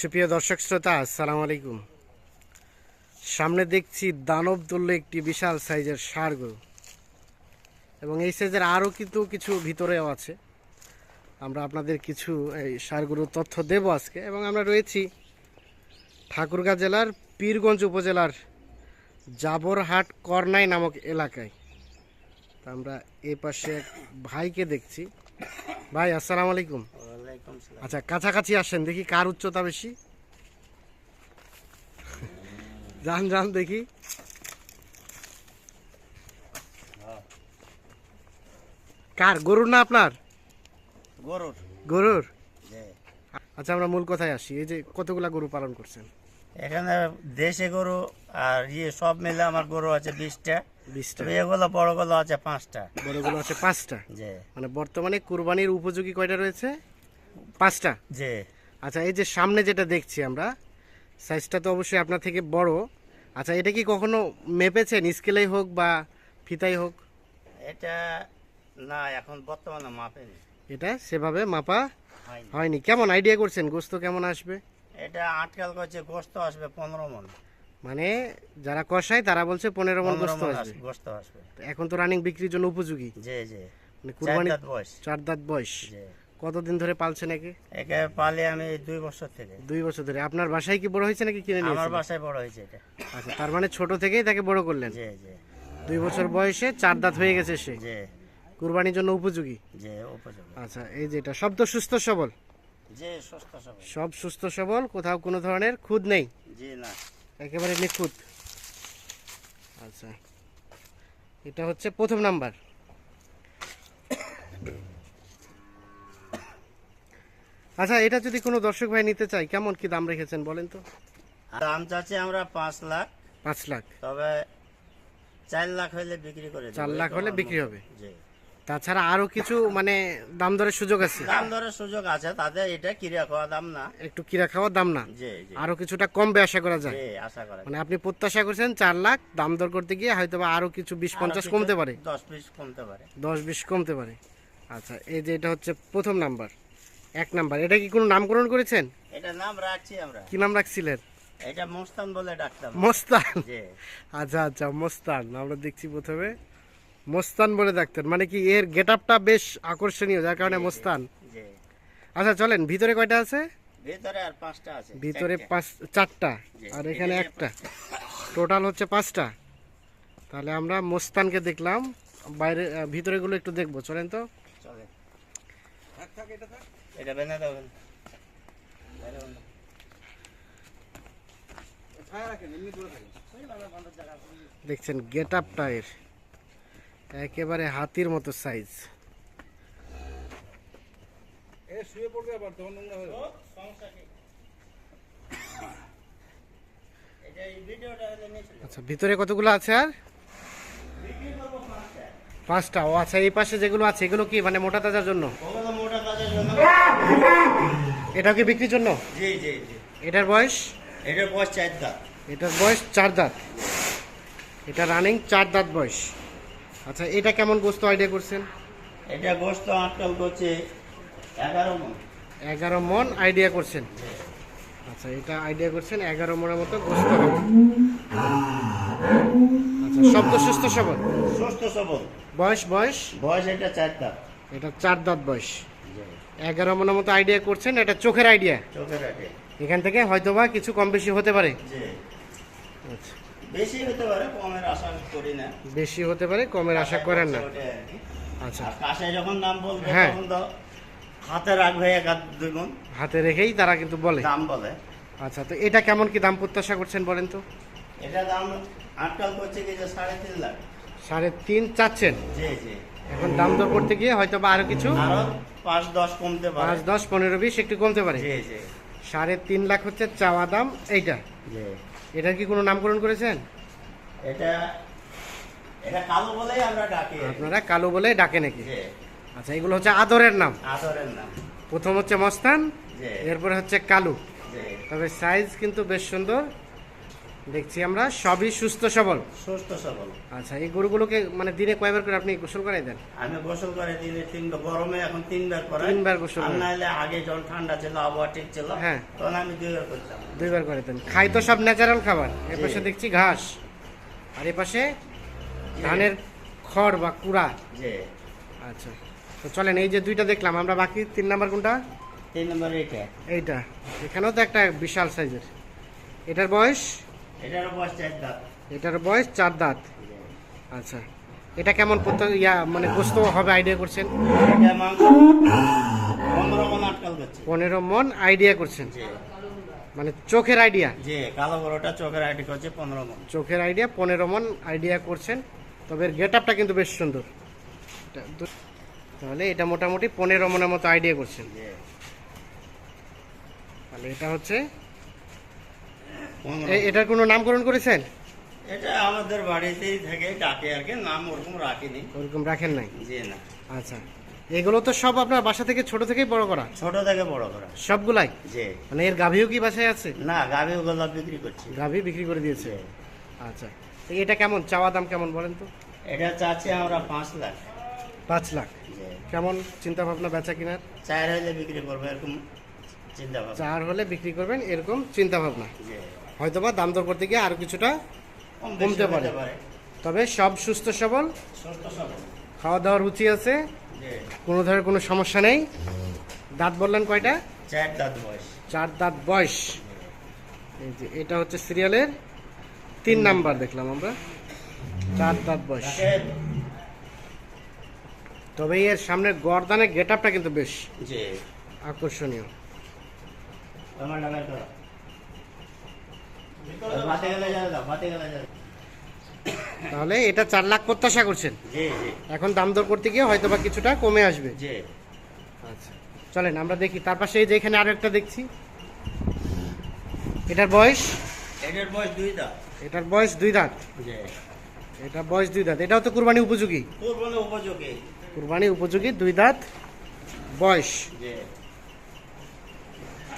সুপ্রিয় দর্শক শ্রোতা, আসসালামু আলাইকুম। সামনে দেখছি দানব তুল্য একটি বিশাল সাইজের ষাঁড় গরু এবং এই সাইজের আরও কিন্তু কিছু ভিতরেও আছে। আমরা আপনাদের কিছু এই গরুর তথ্য দেব আজকে। এবং আমরা রয়েছি ঠাকুরগাঁ জেলার পীরগঞ্জ উপজেলার জাবরহাট করনাই নামক এলাকায়। তা আমরা এ পাশে এক ভাইকে দেখছি। ভাই, আসসালামু আলাইকুম। আচ্ছা কাছাকাছি আসেন দেখি কার উচ্চতা বেশি। যান যান দেখি। কার গরুর না আপনার? গরুর। গরুর? আচ্ছা আমরা মূল কথায় আসি। এই যে কতগুলা গরু পালন করছেন? এখানে দেশে গরু আর ইয়ে সব মিলে আমার গরু আছে বিশটা। বিশটা। এগুলো বড়গুলো আছে পাঁচটা। বড়গুলো আছে পাঁচটা? মানে বর্তমানে কুরবানির উপযোগী কয়টা রয়েছে? পাঁচটা? যে আচ্ছা এই যে সামনে যেটা দেখছি আমরা সাইজটা তো অবশ্যই আপনার থেকে বড়। আচ্ছা এটা কি কখনো মেপেছেন? স্কেলেই হোক বা ফিতাই হোক? এটা না এখন বর্তমানে মাপেনি। এটা সেভাবে মাপা হয়নি। কেমন আইডিয়া করছেন? গোস্ত কেমন আসবে? এটা আটকাল করছে গোস্ত আসবে পনেরো মন। মানে যারা কষায় তারা বলছে পনেরো মন গোস্ত আসবে। গোস্ত আসবে। এখন তো রানিং বিক্রির জন্য উপযোগী। যে যে মানে চার কুরবানি দাঁত বয়স। চার দাঁত বয়স। কতদিন ধরে পালছে নাকি? একে পালে আমি দুই বছর থেকে। দুই বছর ধরে। আপনার বাসায় কি বড় হয়েছে নাকি কিনে আমার বাসায় বড় হয়েছে এটা। আচ্ছা তার মানে ছোট থেকেই তাকে বড় করলেন? যে যে দুই বছর বয়সে চার দাঁত হয়ে গেছে সে। যে কুরবানির জন্য উপযোগী? যে উপযোগী। আচ্ছা এই যে এটা সব তো সুস্থ সবল? যে সুস্থ সবল। সব সুস্থ সবল কোথাও কোনো ধরনের খুদ নেই? জি না। একেবারে নিখুঁত। আচ্ছা এটা হচ্ছে প্রথম নাম্বার। আচ্ছা এটা যদি কোনো দর্শক ভাই নিতে চাই কেমন কি দাম রেখেছেন বলেন তো? দাম চাচ্ছি আমরা পাঁচ লাখ। পাঁচ লাখ। তবে চার লাখ হলে বিক্রি করে দেবো। চার লাখ হলে বিক্রি হবে। জি। তাছাড়া আরও কিছু মানে দাম দরের সুযোগ আছে? দাম দরের সুযোগ আছে তাদের এটা কিরা খাওয়া দাম না। একটু কিরা খাওয়ার দাম না? জি জি। আরও কিছুটা কমবে আশা করা যায়? আশা করা মানে আপনি প্রত্যাশা করছেন চার লাখ দাম দর করতে গিয়ে হয়তো আরও কিছু বিশ পঞ্চাশ কমতে পারে? দশ পিস কমতে পারে। দশ বিশ কমতে পারে। আচ্ছা এই যে এটা হচ্ছে প্রথম নাম্বার। এক নাম্বার। এটা কি কোনো নামকরণ করেছেন? এটা নাম রাখছি আমরা। কি নাম রাখছিলেন? এটা মোস্তান বলে ডাকতাম। মোস্তান? জি। আচ্ছা আচ্ছা মোস্তান। আমরা দেখছি প্রথমে। মোস্তান বলে ডাকতেন। মানে কি এর গেট আপটা বেশ আকর্ষণীয় যার কারণে মোস্তান? জি। আচ্ছা চলেন ভিতরে কয়টা আছে? ভিতরে আর পাঁচটা আছে ভিতরে পাঁচ চারটা। আর এখানে একটা। টোটাল হচ্ছে পাঁচটা। তাহলে আমরা মোস্তানকে দেখলাম। বাইরে ভিতরেগুলো একটু দেখব। চলেন তো। এটা বেঁধে দেবেন বেঁধে দেখছেন গেট আপটা এর। একেবারে হাতির মতো সাইজ এটা এই ভিডিওটা হলে নিয়েছিল আচ্ছা ভিতরে কতগুলো আছে আর? পাঁচটা। ও আচ্ছা এই পাশে যেগুলো আছে এগুলো কি মানে মোটা তাজার জন্য? এটাও কি বিক্রির জন্য? জি জি জি। এটার বয়স? এটার বয়স চার দাঁত। এটার বয়স চার দাঁত। এটা রানিং চার দাঁত বয়স। আচ্ছা এটা কেমন গোস্ত আইডিয়া করছেন? এটা গোস্ত আটকাল করছে এগারো মন। এগারো মন আইডিয়া করছেন। আচ্ছা এটা আইডিয়া করছেন এগারো মনের মতো গোস্ত হবে। আচ্ছা শব্দ সুস্থ সবল? সুস্থ সবল। বয়স বয়স? বয়স এটা চার দাঁত। এটা চার দাঁত বয়স। এগারো মনের মতো আইডিয়া করছেন এটা চোখের আইডিয়া এখান থেকে হয়তো বা কিছু কম বেশি হতে পারে। আচ্ছা। বেশি হতে পারে কমের আশা করি না। বেশি হতে পারে কমের আশা করেন না। আচ্ছা। কাছে যখন দাম বলবে হ্যাঁ। তখন তো হাতে রাখবে এক দুই গুণ। হাতে রেখেই তারা কিন্তু বলে। দাম বলে। আচ্ছা তো এটা কেমন কি দাম প্রত্যাশা করছেন বলেন তো? এটা দাম আটকাল করছে কি যে সাড়ে তিন লাখ। সাড়ে তিন চাচ্ছেন? জি জি। এখন দাম দর করতে গিয়ে হয়তো বা আরও কিছু আরও পাঁচ দশ কমতে পারে। পাঁচ দশ পনেরো বিশ একটু কমতে পারে। জি জি। সাড়ে তিন লাখ হচ্ছে চাওয়া দাম এইটা। জি। এটার কি কোনো নামকরণ করেছেন? এটা এটা কালো বলেই আমরা ডাকি। আপনারা কালো বলে ডাকে নাকি? আচ্ছা এগুলো হচ্ছে আদরের নাম। আদরের নাম। প্রথম হচ্ছে মস্তান এরপরে হচ্ছে কালু। তবে সাইজ কিন্তু বেশ সুন্দর। দেখছি আমরা সবই সুস্থ সবল? সুস্থ সবল। আচ্ছা এই গরুগুলোকে মানে দিনে কয়বার করে আপনি গোসল করাই দেন? আমি গোসল করে দিনে তিনবার গরমে এখন তিনবার করে। তিনবার গোসল আর। নাহলে আগে যখন ঠান্ডা ছিল আবহাওয়া ঠিক ছিল হ্যাঁ। তখন আমি দুইবার করতাম দুইবার করে দেন। খাই তো সব ন্যাচারাল খাবার। এ জি। পাশে দেখছি ঘাস। আর এ পাশে ধানের খড় বা কুড়া। যে আচ্ছা তো চলেন এই যে দুইটা দেখলাম আমরা বাকি তিন নাম্বার কোনটা? তিন নম্বর এইটা। এইটা। এখানেও তো একটা বিশাল সাইজের এটার বয়স? এটার বয়স চার দাঁত। আচ্ছা এটা কেমন ইয়া মানে গোস্ত হবে আইডিয়া করছেন? পনেরো মন মন আইডিয়া করছেন। মানে চোখের আইডিয়া কালো বড়টা চোখের আইডি করছে পনেরো মন। চোখের আইডিয়া পনেরো মন আইডিয়া করছেন। তবে গেট আপটা কিন্তু বেশ সুন্দর। তাহলে এটা মোটামুটি পনেরো মনের মতো আইডিয়া করছেন। তাহলে এটা হচ্ছে এটার কোনো নামকরণ করেছেন? এটা আমাদের বাড়িতেই থেকে ডাকে আর কি নাম ওরকম রাখিনি। ওরকম রাখেন নাই? যে না। আচ্ছা। এগুলো তো সব আপনার বাসা থেকে ছোট থেকেই বড় করা? ছোট থেকে বড় করা। সবগুলাই? যে মানে এর গাভীও কি বাসায় আছে? না গাভি ওগুলো বিক্রি করছি। গাভী বিক্রি করে দিয়েছে? আচ্ছা। তো এটা কেমন চাওয়া দাম কেমন বলেন তো? এটা চাচ্ছি আমরা পাঁচ লাখ। পাঁচ লাখ। কেমন চিন্তা ভাবনা বেচা কিনার? চার হলে বিক্রি করব এরকম চিন্তা ভাবনা চার হলে বিক্রি করবেন এরকম চিন্তা ভাবনা হয়তোবা দাম দর করতে গিয়ে আরও কিছুটা কম কমতে পারে। তবে সব সুস্থ সবল। খাওয়া দাওয়ার রুচি আছে। কোনো ধরনের কোনো সমস্যা নেই। দাঁত বললেন কয়টা? চার দাঁত বয়স। চার দাঁত বয়স। এই যে এটা হচ্ছে সিরিয়ালের তিন নাম্বার দেখলাম আমরা। চার দাঁত বয়স। তবে এর সামনের গরদানের গেট আপটা কিন্তু বেশ আকর্ষণীয়। তোমার নামের করো ভাতে গেলে যাবে দাও ভাতে গেলে যাবে তাহলে এটা চার লাখ প্রত্যাশা করছেন? এখন দাম দর করতে গিয়ে হয়তো বা কিছুটা কমে আসবে। আচ্ছা চলেন আমরা দেখি। তার পাশে এই যে এখানে আরও একটা দেখছি। এটার বয়স? এটার বয়স দুই দাঁত। এটার বয়স দুই দাঁত। এটা বয়স দুই দাঁত। এটাও তো কুরবানি উপযোগী? কোরবানি উপযোগী। কুরবানি উপযোগী দুই দাঁত বয়স।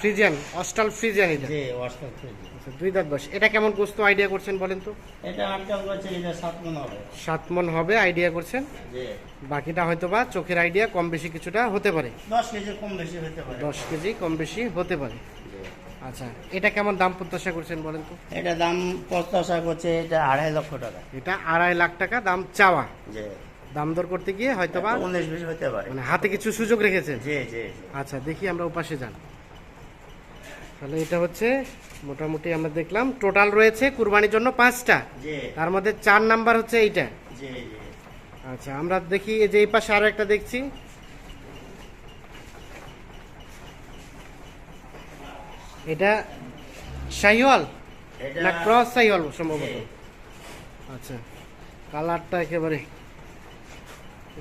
ফ্রিজিয়ান অস্টাল ফ্রিজিয়ান এটা? জি অষ্টম কেজি আচ্ছা, দুই দাঁত বয়স। এটা কেমন গোস্ত আইডিয়া করছেন বলেন তো? এটা আটকাল করছে এটা সাত মন হবে। সাত মন হবে আইডিয়া করছেন? জি। বাকিটা হয়তোবা চোখের আইডিয়া কম বেশি কিছুটা হতে পারে। দশ কেজি কম বেশি হতে পারে। দশ কেজি কম বেশি হতে পারে। আচ্ছা এটা কেমন দাম প্রত্যাশা করছেন বলেন তো? এটা দাম প্রত্যাশা করছে এটা আড়াই লক্ষ টাকা। এটা আড়াই লাখ টাকা দাম চাওয়া। জি। দাম দর করতে গিয়ে হয়তোবা উনিশ বিশ হতে পারে। মানে হাতে কিছু সুযোগ রেখেছেন। জি জি জি। আচ্ছা দেখি আমরা ওপাশে যান। তাহলে এটা হচ্ছে মোটামুটি আমরা দেখলাম টোটাল রয়েছে কুরবানির জন্য পাঁচটা। তার মধ্যে চার নাম্বার হচ্ছে এইটা। আচ্ছা আমরা দেখি এই যে এই পাশে আরও একটা দেখছি। এটা শাহিওয়াল না ক্রস শাহিওয়াল সম্ভবত? আচ্ছা কালারটা একেবারে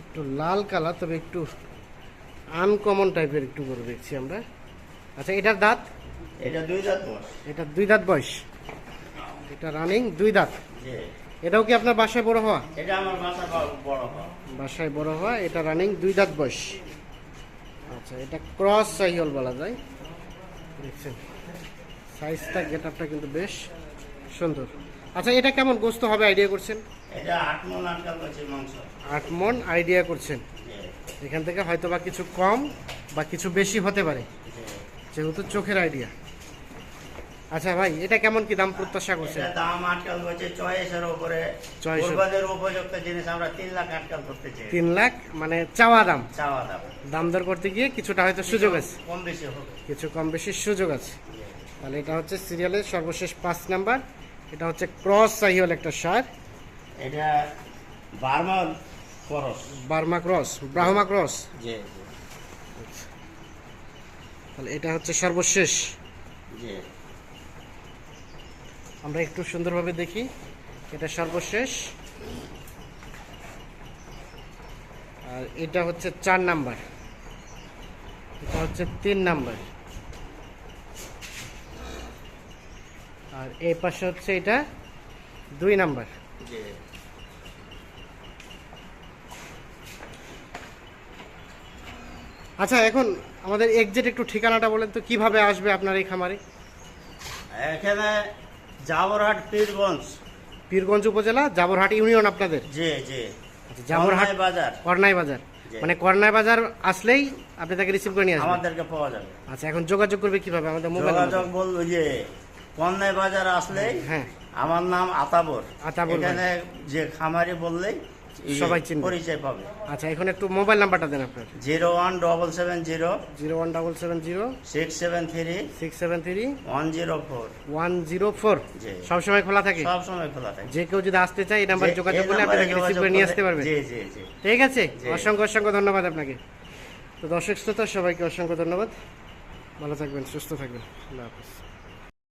একটু লাল কালার তবে একটু আনকমন টাইপের একটু করে দেখছি আমরা। আচ্ছা এটার দাঁত? এটা দুই দাঁত বয়স। এটা দুই দাঁত বয়স। এটা রানিং দুই দাঁত। এটাও কি আপনার বাসায় বড় হওয়া? এটা আমার বাসা বড় হয় বাসায় বড় হওয়া এটা রানিং দুই দাঁত বয়স। আচ্ছা এটা ক্রস সাইহল বলা যায়। দেখছেন? সাইজটা গেট আপটা কিন্তু বেশ সুন্দর। আচ্ছা এটা কেমন গোস্ত হবে? আইডিয়া করছেন? এটা আট মন মাংস। আট মন আইডিয়া করছেন। এখান থেকে হয়তো বা কিছু কম বা কিছু বেশি হতে পারে। যেহেতু চোখের আইডিয়া আচ্ছা ভাই এটা কেমন কি দাম প্রত্যাশা করছেন? এটা দাম আটকাল করছে চয়েসের উপরে। চয়েসের- উপযুক্ত জিনিস আমরা তিন লাখ আটকাল করতে চাই। তিন লাখ মানে চাওয়া দাম? চাওয়া দাম। দাম দর করতে গিয়ে কিছুটা হয়তো সুযোগ আছে। কম বেশি হবে। কিছু কম বেশি সুযোগ আছে। তাহলে এটা হচ্ছে সিরিয়ালের সর্বশেষ পাঁচ নাম্বার। এটা হচ্ছে ক্রস সাহিওয়াল একটা সার। এটা বার্মা খরচ বার্মা ক্রস ব্রাহ্মা ক্রস। জি তাহলে এটা হচ্ছে সর্বশেষ। জি। আমরা একটু সুন্দরভাবে দেখি। এটা সর্বশেষ। আর এটা হচ্ছে চার নাম্বার। এটা হচ্ছে তিন নাম্বার। আর এই পাশে হচ্ছে এটা দুই নাম্বার। আচ্ছা এখন আমাদের এক্সাক্ট একটু ঠিকানাটা বলেন তো কীভাবে আসবে আপনার এই খামারে? এখানে জাবরহাট পীরগঞ্জ। পীরগঞ্জ উপজেলা জাবরহাট ইউনিয়ন আপনাদের? জি জি। আচ্ছা, জাবরহাট বাজার। করনাই বাজার। মানে করনাই বাজার আসলেই আপনি তাকে রিসিভ করে নিয়ে আসবেন? আমাদেরকে পাওয়া যাবে। আচ্ছা এখন যোগাযোগ করবে কীভাবে? আমাদের মোবাইল যোগাযোগ বলব যে কন্যাই বাজার আসলেই হ্যাঁ। আমার নাম আতাবর। আতাবর এখানে যে খামারি বললেই সবাই চিনবে। পরিচয় পাবে। আচ্ছা এখন একটু মোবাইল নাম্বারটা দেন আপনার। Zero one double seven zero zero one double seven zero six seven three six seven three one zero four one zero four. সবসময় খোলা থাকে? সব সময় খোলা থাকে। যে কেউ যদি আসতে চায় এই নাম্বারে যোগাযোগ করলে আপনি তাকে রিসিভ করে নিয়ে আসতে পারবেন জি জি জি। ঠিক আছে? অসংখ্য অসংখ্য ধন্যবাদ আপনাকে। তো দর্শক শ্রোতা সবাইকে অসংখ্য ধন্যবাদ। ভালো থাকবেন সুস্থ থাকবেন। আল্লাহ হাফিজ।